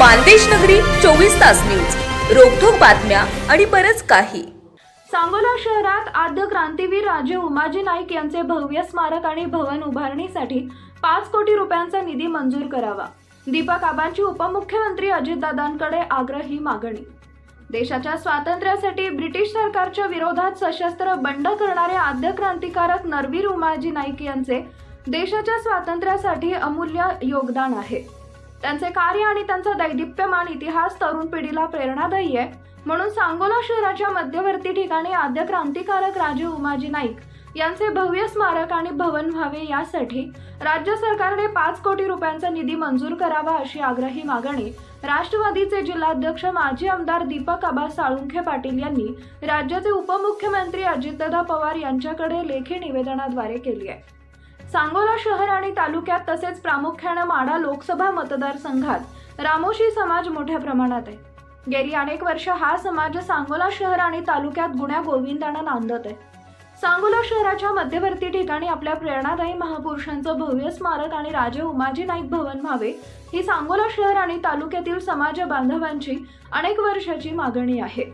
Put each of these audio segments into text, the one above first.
मानदेश नगरी चोवीस तास न्यूज. रोखोक बातम्या आणि बरंच काही. सांगोला शहरात आद्य क्रांतीवीर राजे उमाजी नाईक यांचे भव्य स्मारक आणि भवन उभारणीसाठी पाच कोटी रुपयांचा निधी मंजूर करावा. दीपक आबांची उपमुख्यमंत्री अजितदादांकडे आग्रही मागणी. देशाच्या स्वातंत्र्यासाठी ब्रिटिश सरकारच्या विरोधात सशस्त्र बंड करणारे आद्य क्रांतिकारक नरवीर उमाजी नाईक यांचे देशाच्या स्वातंत्र्यासाठी अमूल्य योगदान आहे. त्यांचे कार्य आणि त्यांचा दैदिप्यमान इतिहास तरुण पिढीला प्रेरणादायी आहे. म्हणून सांगोला शहराच्या मध्यवर्ती ठिकाणी आद्य क्रांतिकारक राजे उमाजी नाईक यांचे भव्य स्मारक आणि भवन व्हावे यासाठी राज्य सरकारने पाच कोटी रुपयांचा निधी मंजूर करावा अशी आग्रही मागणी राष्ट्रवादीचे जिल्हाध्यक्ष माजी आमदार दीपक आबा साळुंखे पाटील यांनी राज्याचे उपमुख्यमंत्री अजितदादा पवार यांच्याकडे लेखी निवेदनाद्वारे केली आहे. सांगोला शहर आणि तालुक्यात तसेच प्रामुख्यानं माडा लोकसभा मतदारसंघात रामोशी समाज मोठ्या प्रमाणात आहे. गेली अनेक वर्ष हा समाज सांगोला शहर आणि तालुक्यात गुण्या गोविंदानं नांदत आहे. सांगोला शहराच्या मध्यवर्ती ठिकाणी आपल्या प्रेरणादायी महापुरुषांचं भव्य स्मारक आणि राजे उमाजी नाईक भवन व्हावे ही सांगोला शहर आणि तालुक्यातील समाज बांधवांची अनेक वर्षाची मागणी आहे.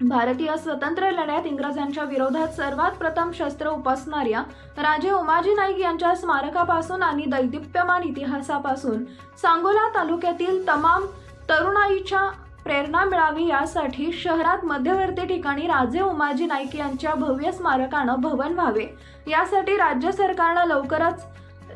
भारतीय स्वतंत्र लढ्यात इंग्रजांच्या विरोधात सर्वात प्रथम शस्त्र उपासणाऱ्या राजे उमाजी नाईक यांच्या स्मारकापासून आणि दैदिप्यमान इतिहासापासून सांगोला तालुक्यातील तमाम तरुणाईच्या प्रेरणा मिळावी यासाठी शहरात मध्यवर्ती ठिकाणी राजे उमाजी नाईक यांच्या भव्य स्मारकानं भवन व्हावे. यासाठी राज्य सरकारनं लवकरच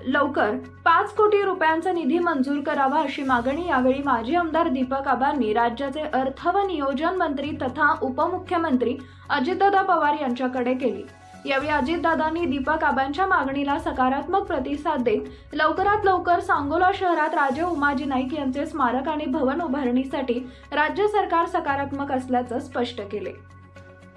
लवकर पाच कोटी रुपयांचा निधी मंजूर करावा अशी मागणी यावेळी माजी आमदार दीपक आबांनी राज्याचे अर्थ व नियोजन मंत्री तथा उपमुख्यमंत्री अजितदादा पवार यांच्याकडे केली. यावेळी अजितदादांनी दीपक आबांच्या मागणीला सकारात्मक प्रतिसाद देत लवकरात लवकर सांगोला शहरात राजे उमाजी नाईक यांचे स्मारक आणि भवन उभारणीसाठी राज्य सरकार सकारात्मक असल्याचं स्पष्ट केले.